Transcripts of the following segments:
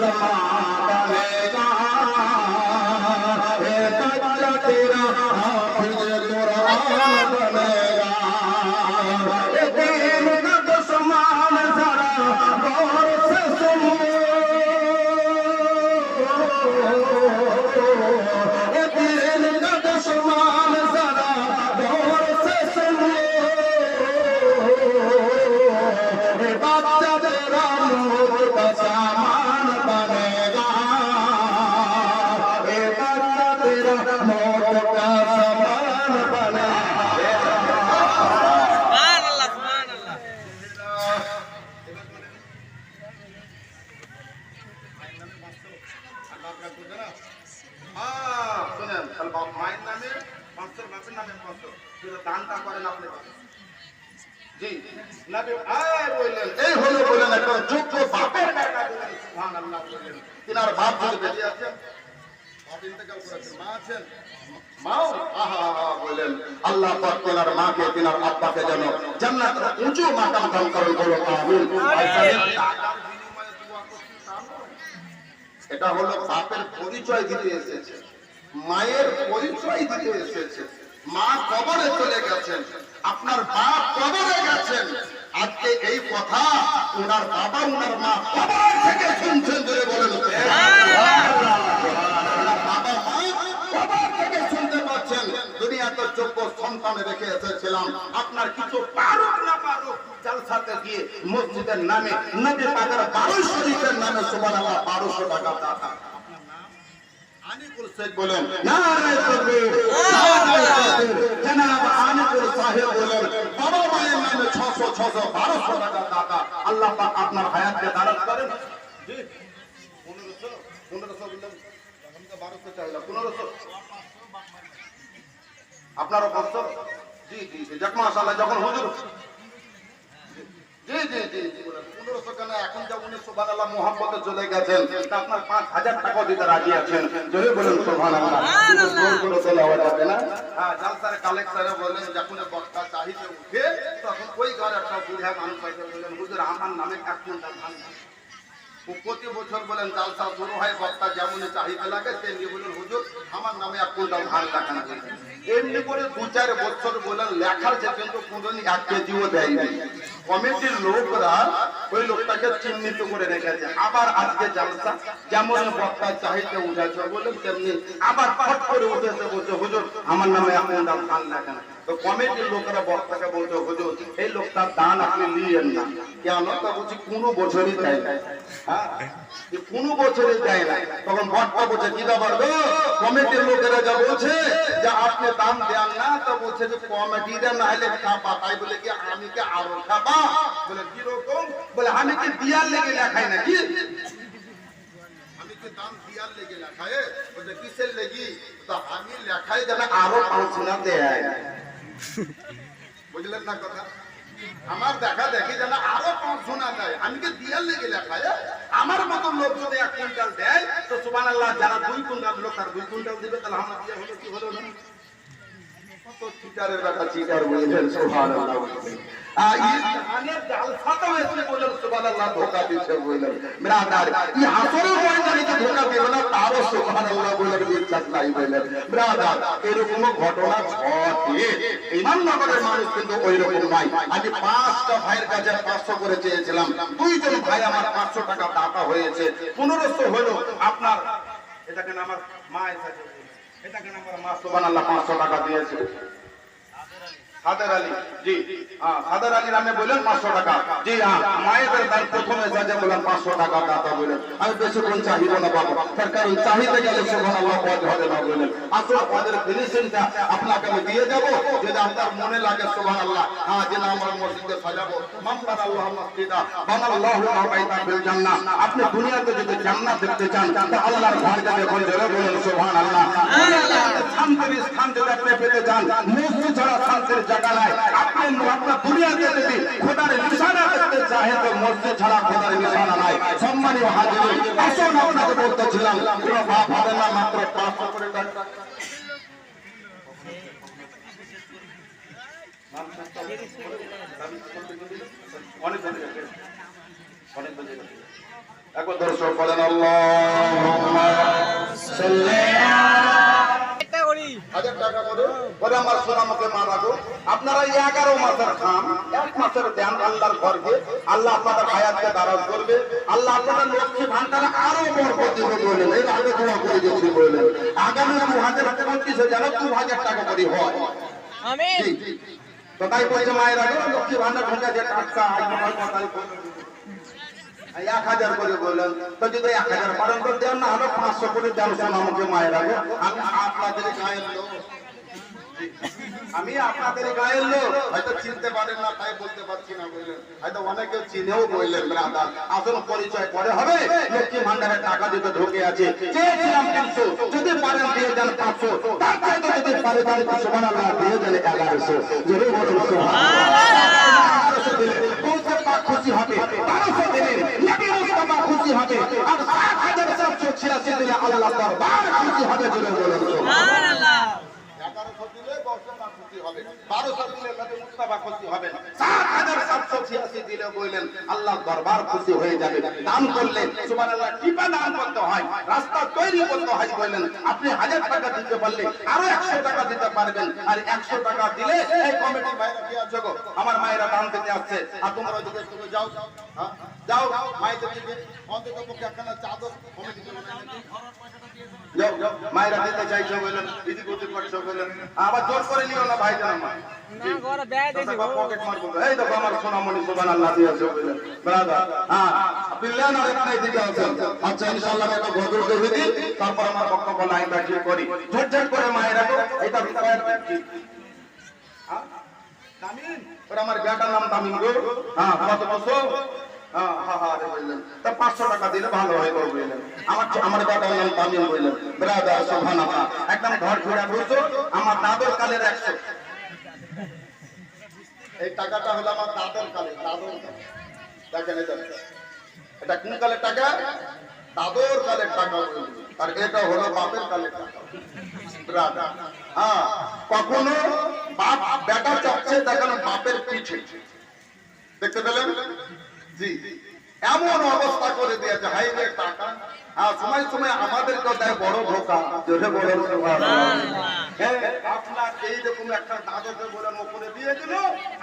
माता হ্যাঁ, শোনেন, তাহলে বাপ মায়ের নামে পাঁচশো, বাপের নামে পাঁচশো। কিন্তু দানটা করেন আপনি করেন। জি, নাবি, এই বললেন, এই হলো বললেন একটা যোগ্য বাপের। বেটা বললেন, সুবহানাল্লাহ বললেন। তিনার বাপ যদি বেরিয়ে আছেন, বাপ ইন্তেকাল করেছেন, মা আছেন, মাও আহা আহা বললেন আল্লাহ পাক তিনার মাকে তিনার আব্বাকে যেন জান্নাতের উঁচু মাকাম দান করেন বলো আমিন। এটা হলো বাপের পরিচয় দিতে এসেছে, মায়ের পরিচয় দিতে এসেছে। মা কবরে চলে গেছেন, আপনার বাপ কবরে গেছেন। আজকে এই কথা ওনার বাবা ওনার মা কবর থেকে শুনছেন ধরে বলেন। দুনিয়াতে যোগ্য সন্তান রেখে এসেছিলাম, আপনার কিছু পারুক না পারুক জালসাতে গিয়ে মসজিদের নামে নবী পাকের বারো শরীফের নামে সুবহানাল্লাহ বারোশো টাকা দাতা। আনিকুল শেখ বলেন, নারায়ে তাকবীর জনাব আনিকুল সাহেব বলেন, বাবা মায়ের নামে 600 600 1200 টাকা দাতা। আল্লাহ পাক আপনার হায়াতকে দারাজ করেন। জি 1500 1500 বললাম আমি 1200 চাইলাম 1500 আপনারও পাঁচশো? জি জি জি। যাক, মাশাআল্লাহ, যখন হুজুর জি জি জি জি। পনেরোশো কেন এখন যা উনি সুবহানাল্লাহ মোহাম্মতে চলে গেছেন আপনার পাঁচ হাজার টাকা দিতে রাজি আছেন। জোরে বলেন সুবহানাল্লাহ। কিন্তু জোর করে চলে আওয়াজ হবে না? হ্যাঁ জালসার কালেক্টরে বললেন যখন বক্তা চাহিতে উঠে তখন ওই ঘর একটা বুড়া মানুষ পাইতে বললেন হুজুর আমার নামে এক কুইন্টাল ধান প্রতি বছর বলেন জালসা শুরু হয় বক্তা যেমন চাহিদা লাগে তেমনি বলেন হুজুর আমার নামে এক কুইন্টাল ধান রাখেন এমনি করে দু চার বছর বলেন লেখার যে কিন্তু কোনদিন এক কেজিও দেয়নি। কমিটির লোকরা ওই লোকটাকে চিহ্নিত করে রেখেছে। আবার আজকে জালসা যেমন বক্তা চাহিদা উঠেছে বলে তেমনি আবার ফট করে উঠেছে বলছে, হুজুর, আমার নামে এখন দাম খান না। রাখেন তো লোকেরা বক্তাকে বলছে হুজুর, এই লোকটার দান আপনি নিয়েন না। কেন তা বলছি কোনো বছরই দেয় না। হ্যাঁ? কোনো বছরই দেয় না। তখন বলছে কমিটির লোকেরা যা বলছে, যে আপনি দাম দেন না, তো বলছে যে কমিটিরা না হলে খাপা তাই বলে কি আমি কি আরও খাপা বলে, কীরকম? বলে, আমি কি দিয়ার লেগে নাকি? দাম দিয়ার লেগে লেখায় কিসের লেগি? আমি লেখাই যেন আরও পাঁচ না দেয়। বুঝলেন না কথা? আমার দেখা দেখি যেন আরও পাঁচ শোনা যায় আমি কি দিয়ার লেগে লেখায়, আমার মতো লোক যদি এক কুইন্টাল দেয়, তো সুবান আল্লাহ যারা দুই কুইন্টাল লোক তার দুই কুইন্টাল দিবে, তাহলে আমার দিয়ে হলো কি হলো না? চিটারের চিটার সুবহানাল্লাহ ঘটনা ঘটে। মানুষ কিন্তু ওই রকম নাই। আমি পাঁচটা ভাইয়ের কাছে পাঁচশো করে চেয়েছিলাম। দুইজন ভাই আমার পাঁচশো টাকা টাকা হয়েছে। পনেরোশো হলো আপনার এটাকে আমার মা এসেছে। এটাকে আমার মা সুবহানাল্লাহ পাঁচশো টাকা দিয়েছে। সাদের আলী জি। হ্যাঁ সাদের আলী নামে বললেন পাঁচশো টাকা। জি হ্যাঁ মায়েদের দান প্রথমে যা যা বললেন পাঁচশো টাকা দাতা বললেন। আমি বেশি চাহিব না বাবা তার কারণ চাহিদা গেলে সুবহান আল্লাহ পদ হবে না বললেন। আসলে পদের ফিনিশিংটা আপনাকে আমি দিয়ে যাব যদি আপনার মনে লাগে সুবহান আল্লাহ হ্যাঁ যে না আমরা মসজিদে সাজাবো। মামলার আল্লাহ মসজিদা বানাল্লাহু বাইতা ফিল জান্নাহ। আপনি দুনিয়াতে যদি জান্নাত দেখতে চান তো আল্লাহর ঘর যাবে বল জোরে বলুন সুবহান আল্লাহ। শান্তির স্থান যদি আপনি পেতে চান মসজিদ ছাড়া শান্তির নাই আপনি আপনার দুনিয়াতে যদি খোদার নিশানা একবার দর্শক বলেন আল্লাহুম্মা সাল্লি একটা করি হাজার টাকা করে। করে আমার সোনামকে মা রাখো। আপনারা এগারো মাসের খান এক মাসের ধ্যান আল্লাহর ঘরকে আল্লাহ আপনাদের হায়াতকে দারাজ করবে। আল্লাহ আপনাদের লক্ষ্মী ভান্ডারে আরও বরকত দিবে বললেন এর আগে দোয়া করে দিয়েছি বললেন আগামী দু হাজার পঁচিশে যেন দু হাজার টাকা করে হয়। তো তাই বলছে মায়ের আগে লক্ষ্মী ভান্ডার ঢুকে যে টাকা আগে হয় না, তাই বলছে। এই এক হাজার করে বললেন তো যদি এক হাজার পালন করে দেন না পাঁচশো করে মায়ের আগে। আমি আপনাদের গায়ের লোক। আমি আপনাদের গায়ের লোক। হয়তো চিনতে পারেন না তাই বলতে পারছি না বললেন হয়তো অনেকেও চিনেও বললেন ব্রাদার আসল পরিচয় পরে হবে লক্ষ্মী ভান্ডারের টাকা দিতে ঢুকে আছে। চেয়েছিলাম তিনশো যদি পারেন দিয়ে দেন পাঁচশো। তার চাইতে যদি পারে তাহলে দিয়ে দেন এগারোশো। যদি বলুন বারোশো দিলে পৌঁছে পাক খুশি হবে বারোশো দিলে নবী মুস্তাফা খুশি হবে আর সাত হাজার সাতশো ছিয়াশি দিলে আল্লাহ দরবার খুশি হবে বলে বলুন করতে করতে আপনি হাজার টাকা দিতে পারলে আরও একশো টাকা দিতে পারবেন। আর একশো টাকা দিলে আমার মায়েরা দান দিতে আসছে। আর তোমরা যাও। হ্যাঁ? যাও, মায়েদের দিকে। অন্তত পক্ষে একখানা চাদর কমিটি মায়েরা দিতে চাইছো বললেন, এদিক ওদিক করছ বললেন। আবার জোর করে নিও না ভাই জানা না ঘরে ব্যয় দিয়েছি গো। পকেট মারবো এই দেখো আমার সোনামণি সুবহানাল্লাহ দিয়েছে বললেন ব্রাদার হ্যাঁ আর আচ্ছা ইনশাআল্লাহ আমি গজল করে দিই তারপর আমার বক্তব্য লাইন ঠিক করি। ঝটঝট করে মায়েরা গো এটা ভিতরে তামিম? ওর আমার বেটার নাম তামিম গো। হ্যাঁ কত বছর? হ্যাঁ হ্যাঁ হ্যাঁ পাঁচশো টাকা দিলে ভালো হয় বললেন। আমার আমার বেটার নাম তামিম বললেন। ব্রাদার সুবহানাল্লাহ। একদম ঘর ঘুরা ঘুরছো আমার দাদর কালের একশো। এই টাকাটা হলো আমার দাদর কালে, দাদর দেখেন এটা এটা কোন কালের টাকা? দাদর কালের টাকা আর এটা হলো বাপের কালের টাকা। হ্যাঁ কখনো বাপ বেটা চাচ্ছে দেখেন বাপের পিঠে। দেখতে পেলেন? জি। এমন অবস্থা করে দিয়েছে হাই রে টাকা হ্যাঁ সময় সময় আমাদেরকেও দেয় বড় ধোকা জোরে বড় আপনার এইরকম একটা দাদকে বলে মুখে দিয়ে দিল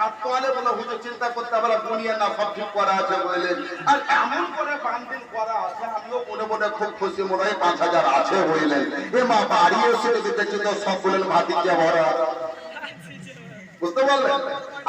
আর তোয়ালে বলে হুজুর চিন্তা করতে পারে দুনিয়া না সব ঠিক করা আছে বললেন। আর এমন করে করা আছে আমিও মনে মনে খুব খুশি মনে হয় পাঁচ হাজার আছে বললেন। এ মা বাড়ি এসে দেখেছি তো ভাতি দিয়ে ভরা বুঝতে পারলেন?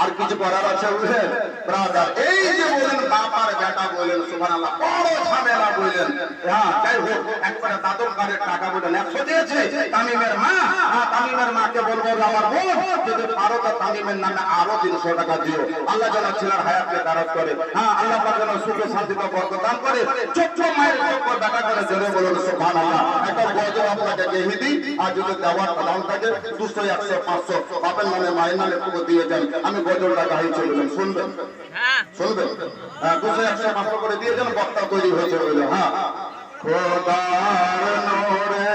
আর কিছু করার আছে বুঝলেন? ব্রাদার এই যে বলেন বাপার বেটা বলেন সুবহানাল্লাহ, বড় ঝামেলা বলেন হ্যাঁ যাই হোক, একবারে দাদর কারের টাকা বলেন একশো দিয়েছে, তামিমের মা হ্যাঁ তামিমের মাকে বলব আমার বোন, যদি পারো তো তামিমের নামে আরও তিনশো টাকা দিও। আল্লাহ যেন ছেলের হায়াতকে দারাজ করে। হ্যাঁ আল্লাহ যেন সুখে শান্তিতে বরকত দান করে। চোদ্দ মায়ের চোখ বেটা করে জোরে বলুন, সুবহানাল্লাহ। একটা গজব আপনাকে দেহি দিই। আর যদি দেওয়ার দাম থাকে, দুশো, একশো, পাঁচশো, বাপের নামে, মায়ের নামে পুরো দিয়ে যান। আমি গজলটা গাড়ি চলবেন শুনবেন। হ্যাঁ। শুনবেন। হ্যাঁ দুশো একশো মাত্র করে দিয়ে যেন বক্তা তৈরি হয়েছে হ্যাঁ। খোদার নোরে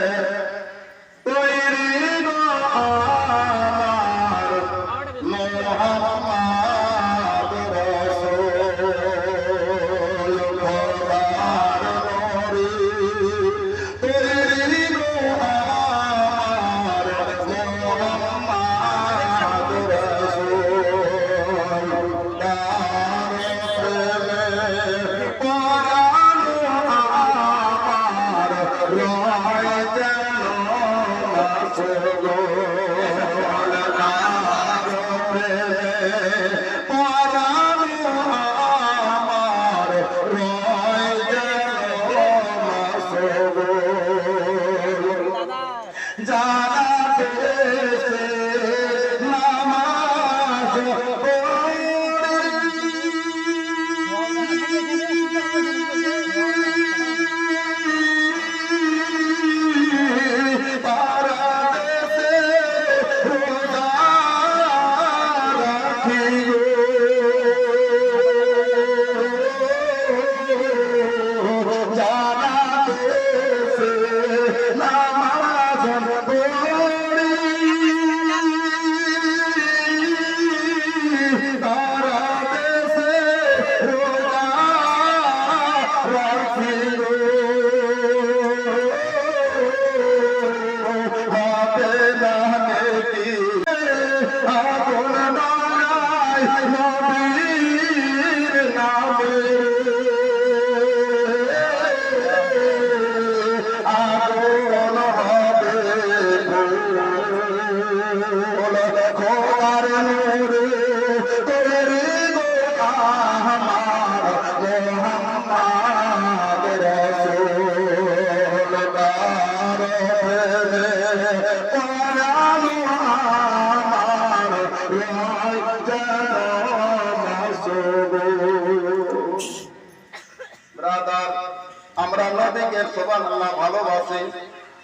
নবীকে ভালোবাসে।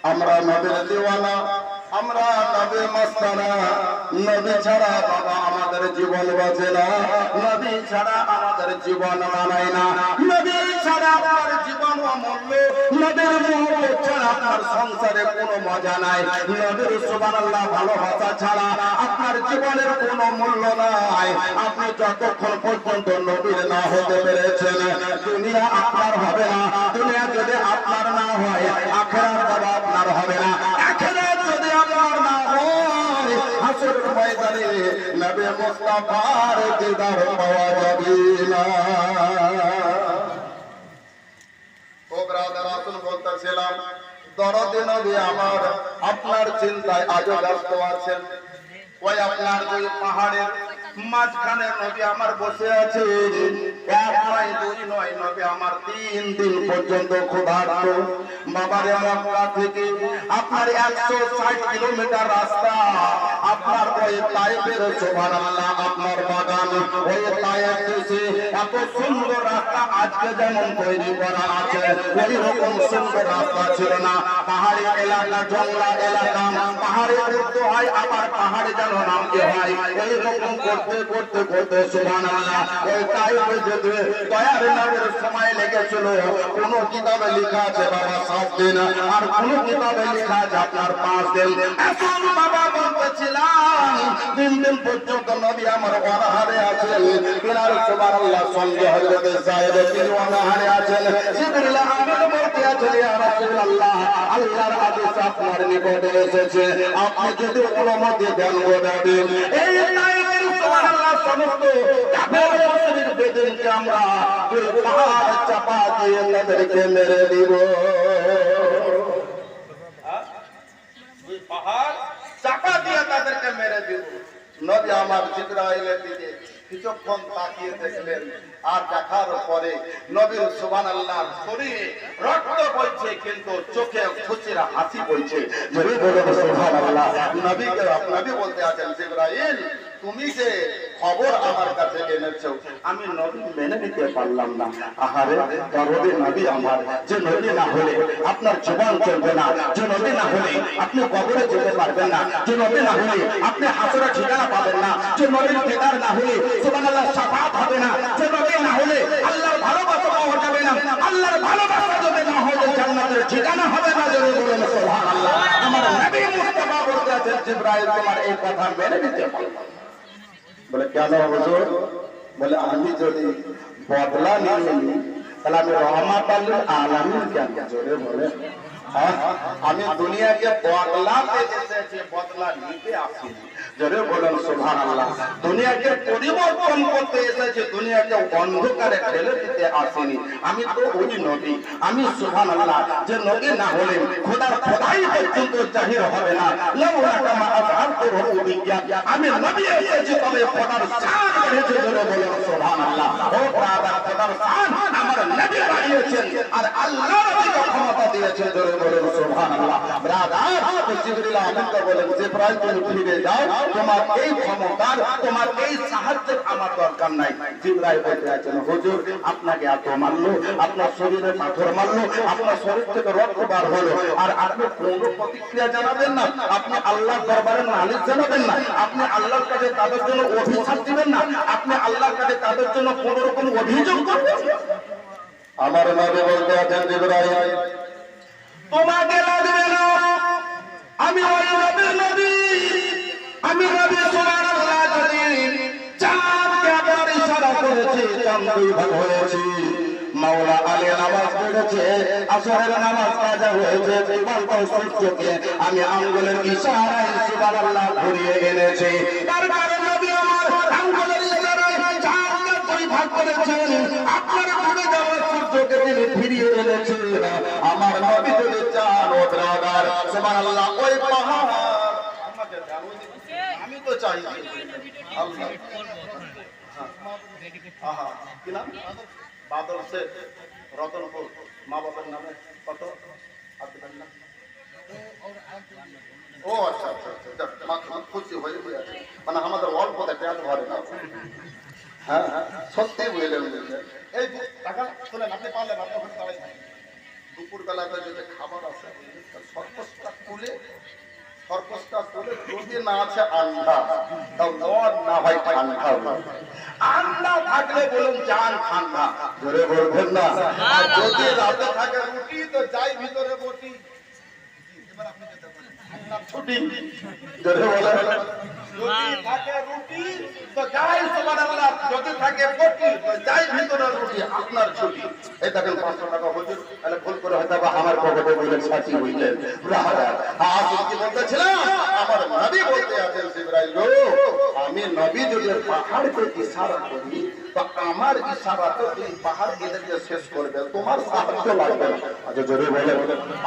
আমরা নদীর দিওয়ানা, আমরা নবী মাস্তানা। নবী ছাড়া বাবা আমাদের জীবন বাঁচে না। নবী ছাড়া আমাদের জীবন মানায় না। নবী ছাড়া আমার জীবন অমূল্য। আপনার সংসারে কোনো মজা নাই। নবীর সুবহানাল্লাহ ভালোবাসা ছাড়া আপনার জীবনের কোনো মূল্য নাই। আপনি যতক্ষণ পর্যন্ত নবীর না হতে পেরেছেন, দুনিয়া আপনার হবে না। দুনিয়া যদি আপনার না হয়, আখেরাত বাবা আপনার হবে না। আখেরাত যদি আপনার না হয় হাসর ময়দানে নবী মুস্তাফার দিদার পাওয়া যাবে না ও ব্রাদার দরদে দরদি নবী আমার আপনার চিন্তায় আজও ব্যস্ত আছেন। ওই আপনার ওই পাহাড়ের মাঝখানে নবী আমার বসে আছে। এক নয়, দুই নয়, নবী আমার তিন দিন পর্যন্ত ক্ষুধার্ত বাবারে মক্কা থেকে আপনার একশো ষাট কিলোমিটার রাস্তা, আপনার ওই তাইফের সুবহানাল্লাহ, আপনার বাগান, ওই তাইফ দেশে এত সুন্দর রাস্তা আজকে যেমন তৈরি করা আছে ওই রকম সুন্দর রাস্তা ছিল না। পাহাড়ি এলাকা জঙ্গলা এলাকা, পাহাড়ে উঠতে হয়, আবার পাহাড়ে যেন নামতে হয় এই রকম করতে করতে করতে সুবহানাল্লাহ, ওই তাইফে যেতে দয়ার নবীর সময় লেগেছিল, কোন কিতাবে লেখা আছে, বাবা, সাত দিন আর কোন কিতাবে লেখা আছে, আপনার পাঁচ দিন এখন বাবা বলতেছিলাম, তিন দিন পর্যন্ত নবী আমার অনাহারে আছেন, বিনার সুবহানাল্লাহ, সঙ্গে হযরত সাহেব তিনি অনাহারে আছেন। জিবরিল আমিন বলতে আছেন ইয়া রাসূলুল্লাহ, আল্লাহর আদেশ আপনার নিকটে এসেছে। আপনি যদি অনুমতি দেন গো নবী এই কিছুক্ষণ তাকিয়ে দেখলেন আর দেখার পরে নবীর সুবান আল্লাহর শরীরে রক্ত বইছে কিন্তু চোখে খুশির হাসি বইছে নবী বলতে আছেন জিব্রাইল তুমি যে খবর আমার কাছে এনেছো, আমি নবী মেনে নিতে পারলাম না। আহারে, দরদে নবী আমার, যে নবী না হলে আপনার জীবন চলবে না। যে নবী না হলে আপনি কবরে যেতে পারবেন না। যে নবী না হলে আপনি হাসরে ঠিকানা পাবেন না। যে নবীর দিদার না হলে সুবহানাল্লাহ শাফাত হবে না। যে নবী না হলে আল্লাহর ভালোবাসা পাওয়া যাবে না। আল্লাহর ভালোবাসা যদি না হলে জান্নাতের ঠিকানা হবে না যদি বলেন, সুবহানাল্লাহ। আমার নবী মুস্তাফা বলতে আছেন, জিবরাইল তোমার এই কথা মেনে নিতে পারবে বলে, কেন হুজুর? বলে, আমি যদি বদলা নিয়ে নিই, তাহলে আমি রহমাত আলামিন কেন জোরে বলে। হ্যাঁ? আমি দুনিয়াকে বদলাতে এসেছি বদলা নিতে আসিনি। জোরে বলেন সুবহান আল্লাহ দুনিয়াকে পরিবর্তন করতে এসেছি, দুনিয়াকে অন্ধকারে ঠেলে দিতে আসিনি। আমি তো ওই নবী। আমি সুবহান আল্লাহ যে নবী না হলে খোদার খোদাই পর্যন্ত জাহির হবে না। আমি নবী এসেছি তবে খোদার শান বেড়েছে জোরে বলেন সুবহান আল্লাহ ও ব্রাদার খোদার শান আমার নবী বাড়িয়েছেন আর আল্লাহ ক্ষমতা দিয়েছে জোরে বলেন সুবহান আল্লাহ ব্রাদার জিবরিল আমিনকে বলেন, জিবরাইল, তুমি ফিরে যাও। তোমার এই ক্ষমতার তোমার এই সাহায্যের আমার দরকার নাই। জিবরাইল বলতে আছেন হুজুর আপনাকে এত মারলো আপনার শরীরে পাথর মারলো আপনার শরীর থেকে রক্ত বার হলো। আর আপনি কোন প্রতিক্রিয়া জানাবেন না? আপনি আল্লাহর দরবারে নালিশ জানাবেন না? আপনি আল্লাহর কাছে তাদের জন্য অভিশাপ দিবেন না? আপনি আল্লাহর কাছে তাদের জন্য কোন রকম অভিযোগ করবেন? আমার নবী বলতে আছেন জিবরাইল। তোমাকে লাগবে না। আমি ওই নবীর নবী। আমি নবী সুবহানাল্লাহ যদি চাঁদকে আবার ইশারা চাঁদ দুই ভাগ হয়েছি মাওলা আলী নামাজ পড়েছে, আসরের নামাজ কাজা হয়েছে আমি আঙ্গুলের ইশারায় ঘুরিয়ে এনেছি। নবী আমার আঙ্গুলের ইশারায় চাঁদকে দুই ভাগ করেছেন। আপনার ঘুরে সূর্যকে তিনি ফিরিয়ে এনেছেন। আমার নবী দিকে। তো চাই। নাম? বাদল রতনপুর, মা বাবার নামে কত? ও আচ্ছা আচ্ছা আচ্ছা খুশি হয়ে গেছে মানে আমাদের অল্প দেখে ঘরে না। হ্যাঁ হ্যাঁ সত্যি বুঝলেন এই টাকা শোনেন আপনি পারলেন, আপনি ওখানে দাঁড়াই থাকেন। দুপুর বেলাতে যদি খাবার আছে সর্কসটা খুলে সর্কসটা খুলে যদি না আছে আন্ডা তাও না ভাই ঠান্ডা। আন্ডা থাকলে বলুন জান ঠান্ডা। ধরে বলবেন না। আর যদি রাতে থাকে রুটি, তো যাই ভিতরে বটি এবার আপনি যেতে পারেন। ছুটি। ধরে বলেন যদি থাকে রুটি, তো যাই সুবহানাল্লাহ, যদি থাকে বটি তো যাই ভিতরে রুটি, আপনার ছুটি। এই দেখেন 500 টাকা হুজুর, তাহলে ভুল করে হয়তো বা আমার আমি নবী যদি পাহাড়কে ইশারা করি, তো আমার ইশারাতে এই পাহাড় এদেরকে শেষ করবে, তোমার সাহায্য লাগবে না। আচ্ছা জোরে বলেন,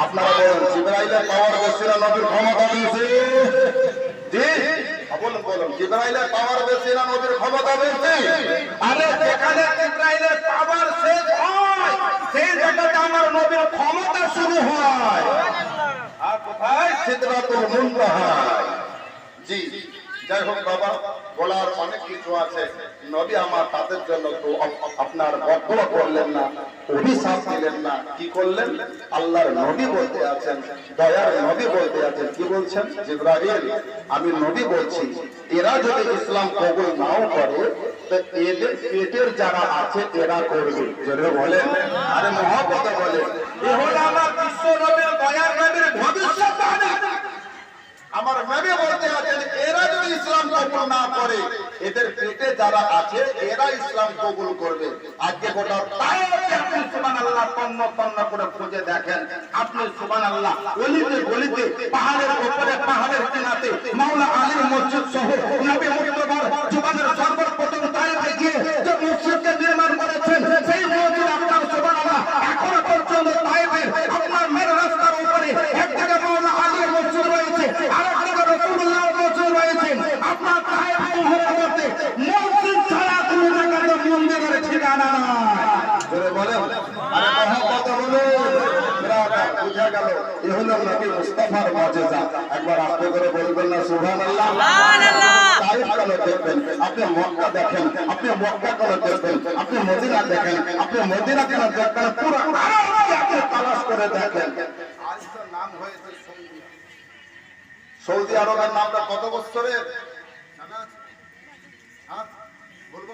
আপনারা বলেন, জিবরাইলের পাওয়ার না, নবীর ক্ষমতা বেশি? জি? বলুন বলুন জিব্রাইলের পাওয়ার বেশি না, নবীর ক্ষমতা বেশি? আরে যেখানে জিব্রাইলের পাওয়ার শেষ হয়, সেই জায়গাতে আমার নবীর ক্ষমতা শুরু হয়। আর কোথায়? সিদরাতুল মুনতাহা। জি। যাই হোক বাবা, বলার অনেক কিছু আছে। নবী আমার তাদের জন্য তো আপনার বদয়া করলেন না, অভিশাপ দিলেন না। কি করলেন? আল্লাহর নবী বলতে আছেন, দয়ার নবী বলতে আছেন। কি বলছেন? জিব্রাইল, আমি নবী বলছি, এরা যদি ইসলাম কবুল নাও করে, তো এদের পেটের যারা আছে, এরা করবে। জোরে বলেন। আরে মহাপত বলে এ আমার বিশ্ব নবীর, দয়ার নবীর ভবিষ্যৎবাণী আমার নবী বলতে আছেন যদি ইসলাম কবুল না করে, এদের পেটে যারা আছে, এরা ইসলাম কবুল করবে। আজকে গোটা তাই আপনি সুবহানাল্লাহ তন্ন তন্ন করে খুঁজে দেখেন। আপনি সুবহানাল্লাহ গলিতে গলিতে, পাহাড়ের উপরে, পাহাড়ের কিনাতে, মাওলা আলীর মসজিদ সহ নবী মুস্তফার জীবনের সর্বপ্রথম তাইফে গিয়ে যে মসজিদকে নির্মাণ করেছেন, সেই মসজিদ আপনার সুবহানাল্লাহ এখনও পর্যন্ত তাইফে আপনার মেন রাস্তার উপরে এক জায়গায় মাওলা আলীর মসজিদ রয়েছে আর এক জায়গায় রাসূলুল্লাহ মসজিদ রয়েছে আপনার শহরের মসজিদ ছাড়া কোনো জায়গাতে মন্দিরের ঠিকানা নাই। জোরে আরে মহব্বত বলুন। বুঝা গেল। এ হলো নবী মুস্তাফার মুজিজা। একবার আস্তে করে বলবেন না সুবহানাল্লাহ। সুবহানাল্লাহ। তাইফ কেন দেখবেন? আপনি মক্কা দেখেন আপনি মক্কা কেন দেখবেন? আপনি মদিনা দেখেন আপনি মদিনা কেন দেখবেন? পুরো আপনি তালাশ করে দেখেন। আজ তো নাম হয়েছে সৌদি আরবের নামটা কত বছরের? হ্যাঁ? বলব?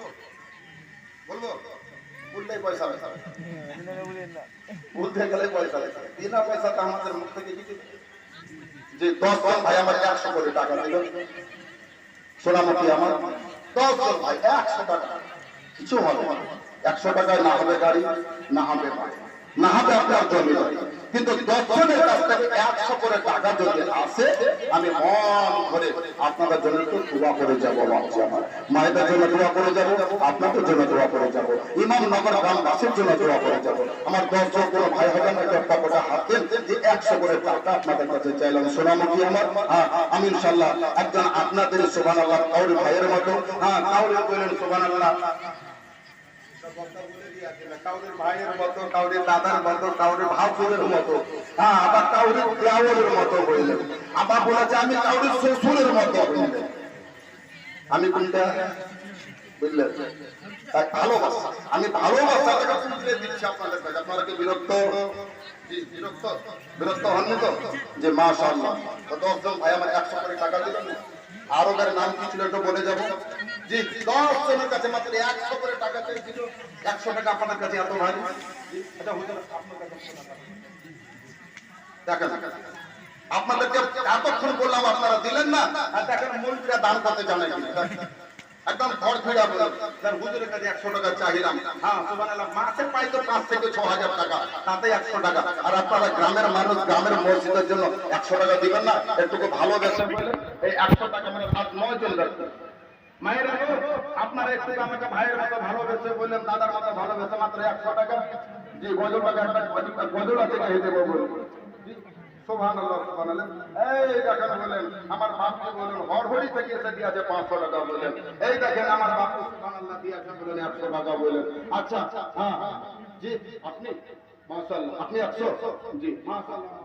বলব? পয়সা পয়সা যে দশ একশো টাকা আমার ভাই একশো টাকা। কিছু একশো টাকায় না হবে গাড়ি না হবে বাড়ি, না হবে আপনার জমি। কিন্তু দশ জনের কাছ থেকে একশো করে টাকা যদি আসে, আমি মন করে আপনাদের জন্য দোয়া করে যাব, আমার মায়েদের জন্য দোয়া করে যাব, আপনাদের জন্য দোয়া করে যাব। ইমাম নগর জন্য দোয়া করে যাব। আমার কোনো ভাই একটা একশো করে টাকা আপনাদের কাছে চাইলাম। সোনামুখী আমার? হ্যাঁ আমি ইনশাল্লাহ একজন আপনাদের সোভান আল্লাহ কাউরি ভাইয়ের মতো হ্যাঁ কাউরি বললেন সোভান আল্লাহ হ্যাঁ আমি কাউরের শ্বশুরের মতো আমি কোনটা বুঝলেন ভালোবাসা আমি বিরক্ত বিরক্ত বিরক্ত যে আমার একশো করে টাকা নাম কি ছিল একটু বলে যাব জি দশ জনের কাছে মাত্র একশো করে টাকা চেয়েছিল, একশো টাকা আপনার কাছে এত ভারী? আপনার দেখেন, আপনাদেরকে এতক্ষণ বললাম, আপনারা দিলেন না, আর দেখেন মন্ত্রীরা দান করতে জানে একদম ঘর ফেরা তার হুজুরের কাছে একশো টাকা চাইলাম। হ্যাঁ মাসে পাই তো পাঁচ থেকে ছ হাজার টাকা, তাতে একশো টাকা। আর আপনারা গ্রামের মানুষ, গ্রামের মসজিদের জন্য একশো টাকা দিবেন না? একটুকু ভালোবেসে বলে এই একশো টাকা মানে আট নয় জন মায়েরা আপনারা একটু আমাকে ভাইয়ের মতো ভালোবেসে বললেন, দাদার মতো ভালোবেসে মাত্র একশো টাকা। জি গজল গজল আছে হেঁটে বলুন বলেন, আমার বাপকে থেকে এসে দিয়েছে পাঁচশো টাকা বলেন এই দেখেন, আমার বাপু সুবহানাল্লাহ দিয়েছে বলেন, একশো টাকা বলেন আচ্ছা হ্যাঁ হ্যাঁ। জি, আপনি? মাশাআল্লাহ, আপনি একশো? জি, মাশাআল্লাহ।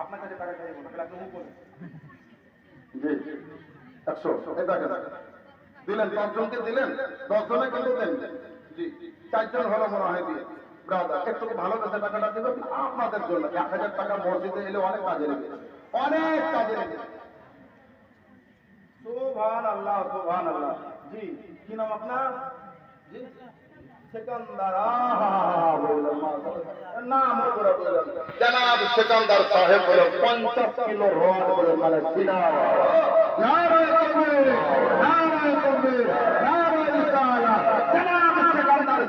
আপনার কাছে টাকা চাইব না আপনি মুখ বলেন। জি একশো এই দেখেন দিলেন পাঁচজনকে দিলেন দশজনে কিন্তু দেন। জি চারজন হলো মনে হয় দিয়ে। ব্রাদার একটু ভালো টাকাটা দেবেন আপনাদের জন্য? এক হাজার টাকা মসজিদে এলে অনেক কাজে লেগে। অনেক কাজে লেগে। সুবহান আল্লাহ আল্লাহ জি কি নাম আপনার? জি সেকান্দার নাম করে বললাম। জনাব সেকান্দার সাহেব বলে 50 কিলো রড বলে মানে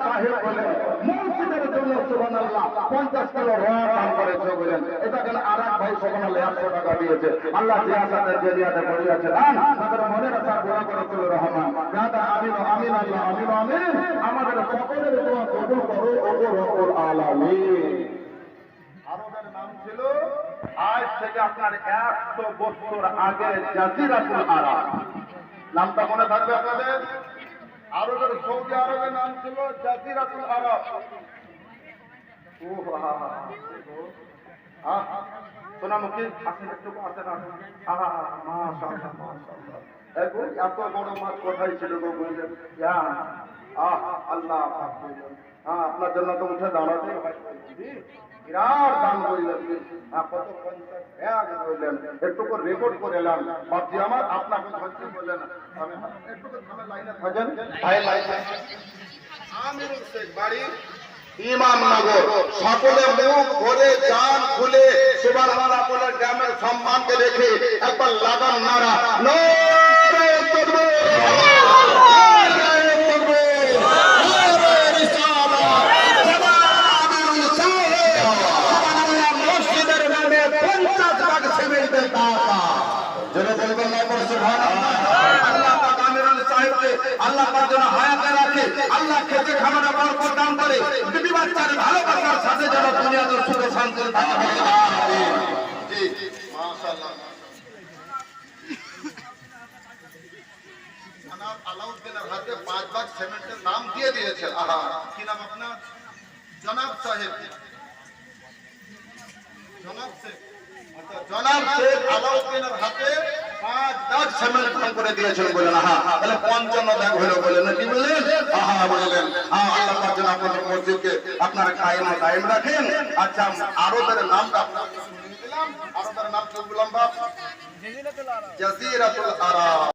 সাহেব বলে, মসজিদের জন্য 50 কিলো রড করেছে বলেন এটা কেন আরেক ভাই সুবহানাল্লাহ 100 টাকা দিয়েছে। আল্লাহ জরিয়াতে পড়িয়েছে। দান, তাদের মনে রাখার দোয়া করে তুল রহমান। দাদা, আমিন আমিন, আল্লাহ, আমিন আমিন। আমাদের সকলের দোয়া কবুল করো, ওগো রব্বুল আলামিন। নাম ছিল, আজ থেকে আপনার একশো বছর আগে জাজিরাতুল আরব নামটা মনে থাকবে আপনাদের? আরবের সৌদি আরবের নাম ছিল জাজিরাতুল আরব ও হা হা হা হা আসেন একটু আসেন আসেন আহা মাশাআল্লাহ এত বড় মাছ কোথায় ছিল গো বললেন ইয়া আহ আল্লাহ পাক আপনার জন্য তো উঠে দাঁড়াতে বিরাট দান করিলেন হ্যাঁ কত পঞ্চাশ ব্যাগ বললেন একটু করে রেকর্ড করে এলাম ভাবছি আমার আপনাকে ধরতে বললেন আমি একটু লাইনে থাকেন ভাই লাইনে বাড়ি ইমামনগর সকলে মুখ ভরে জান খুলে সুবহানাল্লাহ বলে গ্রামের সম্মানকে রেখে একবার লাগান নারা নারে তাকবীর! নারে তাকবীর! নারে রিসালাত! জামাতুল সাহেব সুবহানাল্লাহ মসজিদের নামে 50 ভাগ সিমেন্টের টাকা জোরে বলবেন না বলে সুবহানাল্লাহ। আল্লাহ পাক আমিরুল আল্লাহ যেন হায়াতে রাখে আল্লাহ খেতে খামারে বরকত দান করে। বিবি বাচ্চার ভালোবাসার সাথে যেন দুনিয়াতে সুখে শান্তি পাঁচ ভাগ সিমেন্টের নাম দিয়ে দিয়েছে আহা কি আপনার? জনাব সাহেব। জনাব আচ্ছা, জনাব শেখ করে দিয়েছেন বলেন আহা তাহলে পঞ্চান্ন দাগ হলো বলেন? কি বললেন হ্যাঁ আল্লাহ পাক যেন আপনার মসজিদকে আপনারা কায়েম আচ্ছা আরবের নামটা আপনাকে শুনিয়ে দিলাম আরবের নাম কি বললাম বাপ? জাজিরাতুল আরব।